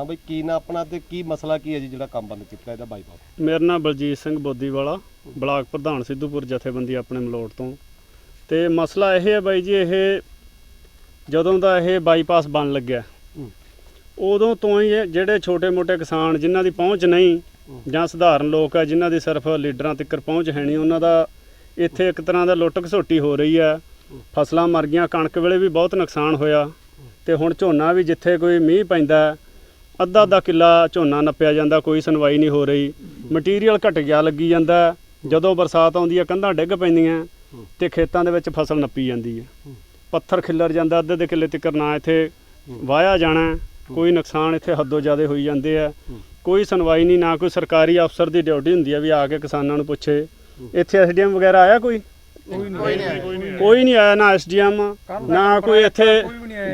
ਹਾਂ ਬਈ ਕੀ ਨਾ ਆਪਣਾ ਤੇ ਕੀ ਮਸਲਾ ਕੀ ਹੈ ਜੀ ਜਿਹੜਾ ਕੰਮ ਬੰਦ ਕੀਤਾ ਇਹਦਾ ਬਾਈਪਾਸ ਮੇਰਾ ਨਾਮ ਬਲਜੀਤ ਸਿੰਘ ਬੋਦੀਵਾਲਾ ਬਲਾਕ ਪ੍ਰਧਾਨ ਸਿੱਧੂਪੁਰ ਜਥੇਬੰਦੀ ਆਪਣੇ ਮਲੋਟ ਤੋਂ। ਤੇ ਮਸਲਾ ਇਹ ਹੈ ਬਾਈ ਜੀ ਇਹ ਜਦੋਂ ਦਾ ਇਹ ਬਾਈਪਾਸ ਬਣ ਲੱਗਿਆ। ਉਦੋਂ ਤੋਂ ਹੀ ਜਿਹੜੇ ਛੋਟੇ-ਮੋਟੇ ਕਿਸਾਨ ਜਿਨ੍ਹਾਂ ਦੀ ਪਹੁੰਚ ਨਹੀਂ। ਜਾਂ ਸਧਾਰਨ ਲੋਕ ਆ ਜਿਨ੍ਹਾਂ ਦੀ ਸਿਰਫ ਲੀਡਰਾਂ ਤੱਕ ਪਹੁੰਚ ਹੈ ਨਹੀਂ ਉਹਨਾਂ ਦਾ ਇੱਥੇ ਇੱਕ ਤਰ੍ਹਾਂ ਦਾ ਲੁੱਟ ਘਸੋਟੀ ਹੋ ਰਹੀ ਹੈ। ਫਸਲਾਂ ਮਰ ਗਈਆਂ ਕਣਕ ਵੇਲੇ ਵੀ ਬਹੁਤ ਨੁਕਸਾਨ ਹੋਇਆ। ਤੇ ਹੁਣ ਝੋਨਾ ਵੀ ਜਿੱਥੇ ਕੋਈ ਮੀਂਹ ਪੈਂਦਾ ਅੱਧਾ ਅੱਧਾ ਕਿੱਲਾ ਝੋਨਾ ਨੱਪਿਆ ਜਾਂਦਾ, ਕੋਈ ਸੁਣਵਾਈ ਨਹੀਂ ਹੋ ਰਹੀ। ਮਟੀਰੀਅਲ ਘਟ ਗਿਆ, ਲੱਗੀ ਜਾਂਦਾ। ਜਦੋਂ ਬਰਸਾਤ ਆਉਂਦੀ ਹੈ ਕੰਧਾਂ ਡਿੱਗ ਪੈਂਦੀਆਂ, ਤੇ ਖੇਤਾਂ ਦੇ ਵਿੱਚ ਫਸਲ ਨੱਪੀ ਜਾਂਦੀ ਹੈ ਪੱਥਰ ਖਿੱਲਰ ਜਾਂਦਾ, ਅੱਧੇ ਦੇ ਕਿੱਲੇ ਤੱਕ ਨਾ ਇੱਥੇ ਵਾਇਆ ਜਾਣਾ। ਕੋਈ ਨੁਕਸਾਨ ਇੱਥੇ ਹੱਦੋਂ ਜ਼ਿਆਦਾ ਹੋਈ ਜਾਂਦੇ ਆ। ਕੋਈ ਸੁਣਵਾਈ ਨਹੀਂ, ਨਾ ਕੋਈ ਸਰਕਾਰੀ ਅਫਸਰ ਦੀ ਡਿਊਟੀ ਹੁੰਦੀ ਹੈ ਵੀ ਆ ਕੇ ਕਿਸਾਨਾਂ ਨੂੰ ਪੁੱਛੇ। ਇੱਥੇ ਐਸਡੀਐਮ ਵਗੈਰਾ ਆਇਆ ਕੋਈ? ਕੋਈ ਨਹੀਂ ਆਇਆ। ਨਾ ਐਸਡੀਐਮ ਨਾ ਕੋਈ ਇੱਥੇ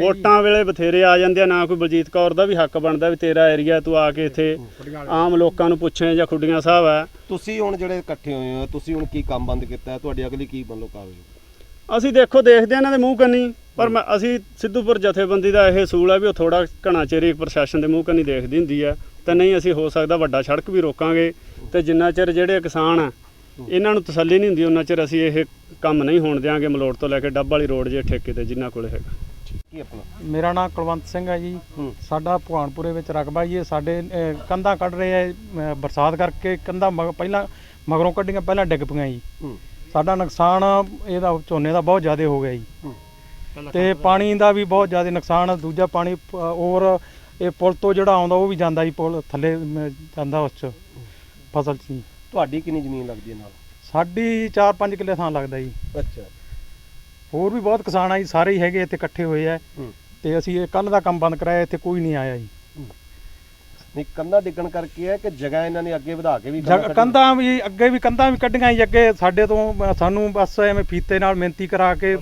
ਵੋਟਾਂ ਵੇਲੇ ਬਥੇਰੇ ਆ ਜਾਂਦੇ ਆ ਨਾ ਕੋਈ ਬਲਜੀਤ ਕੌਰ ਦਾ ਵੀ ਹੱਕ ਬਣਦਾ ਵੀ ਤੇਰਾ ਏਰੀਆ ਤੂੰ ਆ ਕੇ ਇੱਥੇ ਆਮ ਲੋਕਾਂ ਨੂੰ ਪੁੱਛੇ ਜਾਂ ਖੁੱਡੀਆਂ ਸਾਹਿਬ ਆ। ਤੁਸੀਂ ਹੁਣ ਜਿਹੜੇ ਇਕੱਠੇ ਹੋਏ ਹੋ ਤੁਸੀਂ ਹੁਣ ਕੀ ਕੰਮ ਬੰਦ ਕੀਤਾ? ਹੈ ਤੁਹਾਡੀ ਅਗਲੀ ਕੀ ਮਤਲਬ ਕਾਰਵਾਈ ਅਸੀਂ ਦੇਖੋ ਦੇਖਦੇ ਆ ਇਹਨਾਂ ਦੇ ਮੂੰਹ ਕੰਨੀ ਪਰ ਮੈਂ ਅਸੀਂ ਸਿੱਧੂਪੁਰ ਜਥੇਬੰਦੀ ਦਾ ਇਹ ਅਸੂਲ ਹੈ ਵੀ ਉਹ ਥੋੜਾ ਘਣਾ ਚਿਰ ਪ੍ਰਸ਼ਾਸਨ ਦੇ ਮੂੰਹ ਕੰਨੀ ਦੇਖਦੀ ਹੁੰਦੀ ਹੈ ਤੇ ਨਹੀਂ ਅਸੀਂ ਹੋ ਸਕਦਾ ਵੱਡਾ ਸੜਕ ਵੀ ਰੋਕਾਂਗੇ ਤੇ ਜਿੰਨਾ ਚਿਰ ਜਿਹੜੇ ਕਿਸਾਨ ਆ ਇਹਨਾਂ ਨੂੰ ਤਸੱਲੀ ਨਹੀਂ ਹੁੰਦੀ ਉਹਨਾਂ ਚਿਰ ਅਸੀਂ ਇਹ ਕੰਮ ਨਹੀਂ ਹੋਣ ਦਿਆਂਗੇ ਮਲੋਟ ਤੋਂ ਲੈ ਕੇ ਡੱਬ ਵਾਲੀ ਰੋਡ ਜੇ ਠੇਕੇ ਤੇ ਜਿੰਨਾ ਕੋਲ ਹੈਗਾ। ਕੀ ਆਪਣਾ? ਮੇਰਾ ਨਾਮ ਕੁਲਵੰਤ ਸਿੰਘ ਹੈ ਜੀ। ਸਾਡਾ ਭਗਵਾਨਪੁਰੇ ਵਿੱਚ ਰਕਬਾ ਜੀ ਸਾਡੇ ਕੰਧਾਂ ਕੱਢ ਰਹੇ ਆ ਬਰਸਾਤ ਕਰਕੇ ਕੰਧਾਂ ਪਹਿਲਾਂ ਮਗਰੋਂ ਕੱਢੀਆਂ ਪਹਿਲਾਂ ਡਿੱਗ ਪਈਆਂ ਜੀ। ਸਾਡਾ ਨੁਕਸਾਨ ਇਹਦਾ ਝੋਨੇ ਦਾ ਬਹੁਤ ਜ਼ਿਆਦਾ ਹੋ ਗਿਆ ਜੀ। ਤੇ ਪਾਣੀ ਦਾ ਵੀ ਬਹੁਤ ਜ਼ਿਆਦਾ ਨੁਕਸਾਨ। ਦੂਜਾ ਪਾਣੀ ਔਰ ਇਹ ਪੁਲ ਤੋਂ ਜਿਹੜਾ ਆਉਂਦਾ ਉਹ ਵੀ ਜਾਂਦਾ ਜੀ ਪੁਲ ਥੱਲੇ ਜਾਂਦਾ ਉਸ ਚ ਫਸਲ ਚ ਜੀ। ਤੁਹਾਡੀ ਕਿੰਨੀ ਜ਼ਮੀਨ ਲੱਗਦੀ ਹੈ ਨਾਲ? ਸਾਡੀ 4-5 ਕਿੱਲੇ ਥਾਂ ਲੱਗਦਾ ਜੀ। ਅੱਛਾ। ਹੋਰ ਵੀ ਬਹੁਤ ਕਿਸਾਨ ਆ ਜੀ ਸਾਰੇ ਹੀ ਹੈਗੇ ਇੱਥੇ ਇਕੱਠੇ ਹੋਏ ਆ। ਹੂੰ। ਤੇ ਅਸੀਂ ਇਹ ਕੱਲ ਦਾ ਕੰਮ ਬੰਦ ਕਰਾਇਆ ਇੱਥੇ ਕੋਈ ਨਹੀਂ ਆਇਆ ਜੀ। ਨਹੀਂ ਕੰਧਾ ਡਿੱਗਣ ਕਰਕੇ ਹੈ ਕਿ ਜਗ੍ਹਾ ਇਹਨਾਂ ਨੇ ਅੱਗੇ ਵਧਾ ਕੇ ਵੀ ਜਗ- ਕੱਢੀ? ਕੰਧਾਂ ਵੀ ਅੱਗੇ ਵੀ ਕੰਧਾਂ ਵੀ ਕੱਢੀਆਂ ਜੀ ਅੱਗੇ ਸਾਡੇ ਤੋਂ ਸਾਨੂੰ ਬਸ ਐਵੇਂ ਫੀਤੇ ਨਾਲ ਮਿਹਨਤੀ ਕਰਾ ਕੇ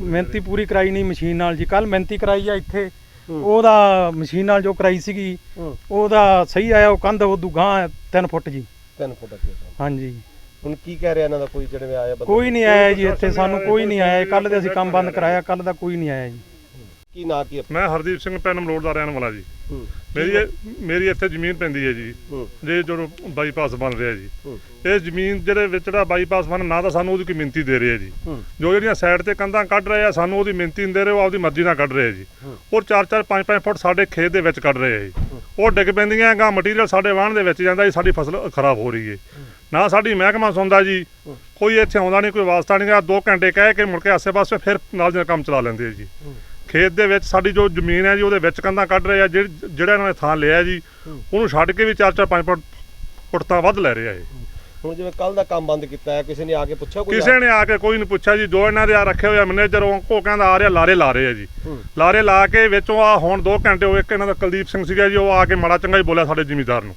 ਮਿਹਨਤੀ ਪੂਰੀ ਕਰਾਈ ਨਹੀਂ ਮਸ਼ੀਨ ਨਾਲ ਜੀ। ਕੱਲ ਮਿਹਨਤੀ ਕਰਾਈ ਆ ਇੱਥੇ। ਹੂੰ। ਉਹਦਾ ਮਸ਼ੀਨ ਨਾਲ ਜੋ ਕਰਾਈ ਸੀਗੀ ਹੂੰ। ਉਹਦਾ ਸਹੀ ਆਇਆ ਉਹ ਕੰਧ ਉਦੋਂ ਗਾਂ 3 ਫੁੱਟ ਜੀ। 3 ਫੁੱਟ ਅੱਗੇ ਤੋਂ। ਹਾਂਜੀ। ਹੁਣ ਕੀ ਕਹਿ ਰਿਹਾ ਇਹਨਾਂ ਦਾ ਕੋਈ ਜਿਹੜੇ ਆਇਆ ਬੰਦਾ? ਕੋਈ ਨਹੀਂ ਆਇਆ ਜੀ ਇੱਥੇ ਸਾਨੂੰ ਕੋਈ ਨਹੀਂ ਆਇਆ। ਕੱਲ ਦੇ ਅਸੀਂ ਕੰਮ ਬੰਦ ਕਰਾਇਆ ਕੱਲ ਦਾ ਕੋਈ ਨਹੀਂ ਆਇਆ ਜੀ। ਕੀ ਨਾਂ ਕੀ ਆਪਣਾ ਮੈਂ ਹਰਦੀਪ ਸਿੰਘ ਪੈਨ ਮਲੋੜ ਦਾ ਰਹਿਣ ਵਾਲਾ ਜੀ। ਹੂੰ। ਮੇਰੀ ਇਹ- ਮੇਰੀ ਇੱਥੇ ਜ਼ਮੀਨ ਪੈਂਦੀ ਹੈ ਜੀ। ਹੂੰ। ਜੇ ਜਦੋਂ ਬਾਈਪਾਸ ਬਣ ਰਿਹਾ ਜੀ। ਹੂੰ। ਇਹ ਜ਼ਮੀਨ ਜਿਹੜੇ ਵਿੱਚ ਜਿਹੜਾ ਬਾਈਪਾਸ ਬਣ ਨਾ ਤਾਂ ਸਾਨੂੰ ਉਹਦੀ ਕੋਈ ਮਿੰਤੀ ਦੇ ਰਹੇ ਜੀ। ਹੂੰ। ਜੋ ਜਿਹੜੀਆਂ ਸਾਈਡ ਤੇ ਕੰਧਾਂ ਕੱਢ ਰਹੇ ਆ ਸਾਨੂੰ ਉਹਦੀ ਮਿੰਤੀ ਨਹੀਂ ਦੇ ਰਹੇ ਉਹ ਆਪਦੀ ਮਰਜ਼ੀ ਨਾਲ ਕੱਢ ਰਹੇ ਆ ਜੀ। ਹੂੰ। ਔਰ 4-4 5-5 ਫੁੱਟ ਸਾਡੇ ਖੇਤ ਦੇ ਵਿੱਚ ਕੱਢ ਰਹੇ ਆ ਜੀ। ਉਹ ਡਿੱਗ ਪੈਂਦੀਆਂ ਗਾ ਮਟੀਰੀਅਲ ਸਾਡੇ ਵਾਹਣ ਦੇ ਵਿੱਚ ਜਾਂਦਾ ਜੀ, ਸਾਡੀ ਫਸਲ ਖਰਾਬ ਹੋ ਰਹੀ ਹੈ ਨਾ ਸਾਡੀ ਮਹਿਕਮਾ ਸੁਣਦਾ ਜੀ, ਕੋਈ ਇੱਥੇ ਆਉਂਦਾ ਨਹੀਂ, ਕੋਈ ਵਾਸਤਾ ਨਹੀਂ ਗਾ 2 ਘੰਟੇ ਕਹਿ ਕੇ ਮੁੜ ਕੇ ਆਸੇ-ਪਾਸੇ ਫਿਰ ਨਾਲ ਦੇ ਨਾਲ ਕੰਮ ਚਲਾ ਲੈਂਦੇ ਆ ਜੀ। ਖੇਤ ਦੇ ਵਿੱਚ ਸਾਡੀ ਜੋ ਜ਼ਮੀਨ ਹੈ ਜੀ, ਉਹਦੇ ਵਿੱਚ ਕੰਧਾਂ ਕੱਢ ਰਹੇ ਆ, ਜਿਹੜ- ਜਿਹੜਾ ਇਹਨਾਂ ਨੇ ਥਾਂ ਲਿਆ ਜੀ, ਉਹਨੂੰ ਛੱਡ ਕੇ ਵੀ 4-4 5 ਫੁੱਟ ਫੁੱਟ ਤਾਂ ਵੱਧ ਲੈ ਰਿਹਾ ਏ। ਹੁਣ ਜਿਵੇਂ ਕੱਲ ਦਾ ਕੰਮ ਬੰਦ ਕੀਤਾ ਹੈ ਕਿਸੇ ਨੇ ਆ ਕੇ ਪੁੱਛਿਆ ਕੋਈ ਕਿਸੇ ਨੇ ਆ ਕੇ ਕੋਈ ਨਹੀਂ ਪੁੱਛਿਆ ਜੀ ਜੋ ਇਹਨਾਂ ਦੇ ਆ ਰੱਖੇ ਹੋਏ ਮੈਨੇਜਰ ਉਹ ਕਹਿੰਦਾ ਆ ਰਿਹਾ ਲਾਰੇ ਲਾ ਰਹੇ ਆ ਜੀ। ਲਾਰੇ ਲਾ ਕੇ ਵਿੱਚੋਂ ਆ ਹੁਣ 2 ਘੰਟੇ ਉਹ ਇੱਕ ਇਹਨਾਂ ਦਾ ਕੁਲਦੀਪ ਸਿੰਘ ਸੀਗਾ ਜੀ ਉਹ ਆ ਕੇ ਮਾੜਾ ਚੰਗਾ ਹੀ ਬੋਲਿਆ ਸਾਡੇ ਜ਼ਿਮੀਦਾਰ ਨੂੰ।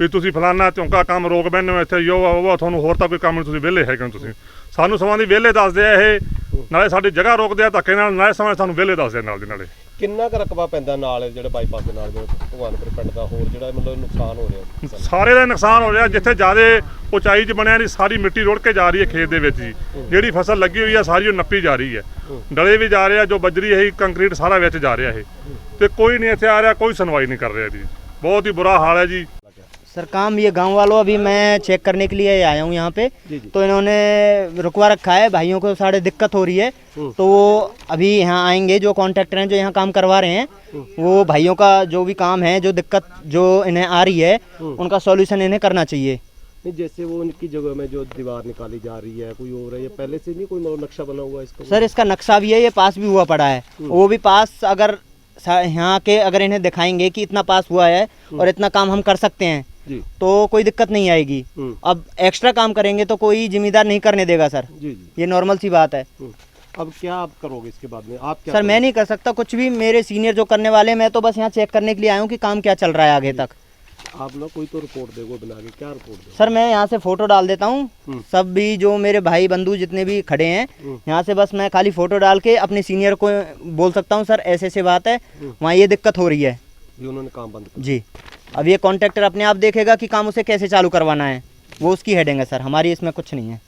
ਵੀ ਤੁਸੀਂ ਫਲਾਨਾ ਚੌਂਕਾ ਕੰਮ ਰੋਕ ਬੈਨੇ ਹੋ ਇੱਥੇ ਆ ਉਹ ਤੁਹਾਨੂੰ ਹੋਰ ਤਾਂ ਕੋਈ ਕੰਮ ਨਹੀਂ ਤੁਸੀਂ ਵਿਹਲੇ ਹੈਗੇ ਹੋ ਤੁਸੀਂ। ਸਾਨੂੰ ਸਮਾਂ ਦੀ ਵਿਹਲੇ ਦੱਸਦੇ ਆ ਇਹ ਨਾਲੇ ਸਾਡੀ ਜਗ੍ਹਾ ਰੋਕਦੇ ਆ ਧੱਕੇ ਨਾਲ ਨਾਲੇ ਸਮਾਂ ਸਾਨੂੰ ਵਿਹਲੇ ਦੱਸਦੇ ਨਾਲ ਦੀ ਨਾਲੇ। ਕਿੰਨਾ ਕੁ ਰਕਬਾ ਪੈਂਦਾ ਨਾਲ ਜਿਹੜੇ ਬਾਈਪਾਸ ਦੇ ਨਾਲ ਜਿਹੜੇ ਭਗਵਾਨਪੁਰ ਪਿੰਡ ਦਾ ਹੋਰ ਜਿਹੜਾ ਮਤਲਬ ਨੁਕਸਾਨ ਹੋ ਰਿਹਾ ਸਾਰੇ ਦਾ ਨੁਕਸਾਨ ਹੋ ਰਿਹਾ ਜਿੱਥੇ ਜ਼ਿਆਦਾ ਉਚਾਈ 'ਚ ਬਣਿਆ ਨਹੀਂ ਸਾਰੀ ਮਿੱਟੀ ਰੁੜ ਕੇ ਜਾ ਰਹੀ ਹੈ ਖੇਤ ਦੇ ਵਿੱਚ ਜੀ। ਜਿਹੜੀ ਫਸਲ ਲੱਗੀ ਹੋਈ ਆ ਸਾਰੀ ਉਹ ਨੱਪੀ ਜਾ ਰਹੀ ਹੈ। ਡਲੇ ਵੀ ਜਾ ਰਿਹਾ ਜੋ ਬਜਰੀ ਹੈ ਕੰਕਰੀਟ ਸਾਰਾ ਵਿੱਚ ਜਾ ਰਿਹਾ ਇਹ। ਤੇ ਕੋਈ ਨਹੀਂ ਇੱਥੇ ਆ ਰਿਹਾ ਕੋਈ ਸੁਣਵਾਈ ਨਹੀਂ ਕਰ ਰਿਹਾ ਜੀ। ਬਹੁਤ ਹੀ ਬੁਰਾ ਹਾਲ ਹੈ ਜੀ। सर काम ये गाँव वालों अभी मैं चेक करने के लिए आया हूँ यहाँ पे। जी, जी। तो इन्होंने रुकवा रखा है भाइयों को साढ़े दिक्कत हो रही है। तो वो अभी यहाँ आएँगे जो कॉन्ट्रैक्टर हैं जो यहाँ काम करवा रहे हैं वो भाइयों का जो भी काम है जो दिक्कत जो इन्हें आ रही है उनका सॉल्यूशन इन्हें करना चाहिए। नहीं जैसे वो उनकी जगह में जो दीवार निकाली जा रही है कोई और है ये पहले से नहीं कोई मतलब नक्शा बना हुआ है इसका? सर इसका नक्शा भी है ये पास भी हुआ पड़ा है। वो भी पास अगर यहाँ के अगर इन्हें दिखाएँगे कि इतना पास हुआ है और इतना काम हम कर सकते हैं तो कोई दिक्कत नहीं आएगी। हम्म। अब एक्स्ट्रा काम करेंगे तो कोई जिम्मेदार नहीं करने देगा सर। जी जी। ये नॉर्मल सी बात है। हम्म। अब क्या आप करोगे इसके बाद में? आप क्या सर मैं नहीं कर सकता। कुछ भी मेरे सीनियर जो करने वाले मैं तो बस यहाँ चेक करने के लिए आया हूँ कि काम क्या चल रहा है आगे तक। आप लोग कोई तो रिपोर्ट देखो बना के क्या रिपोर्ट सर मैं यहाँ से फ़ोटो डाल देता हूँ। हम्म। सब भी जो मेरे भाई बंधु जितने भी खड़े हैं। यहाँ से बस मैं खाली फ़ोटो डाल के अपने सीनियर को बोल सकता हूँ सर ऐसे ऐसे बात है। वहाँ ये दिक्कत हो रही है। उन्होंने काम बंद कर जी। अब ये कॉन्ट्रैक्टर अपने आप देखेगा कि काम उसे कैसे चालू करवाना है वो उसकी हेडिंग है सर हमारी इसमें कुछ नहीं है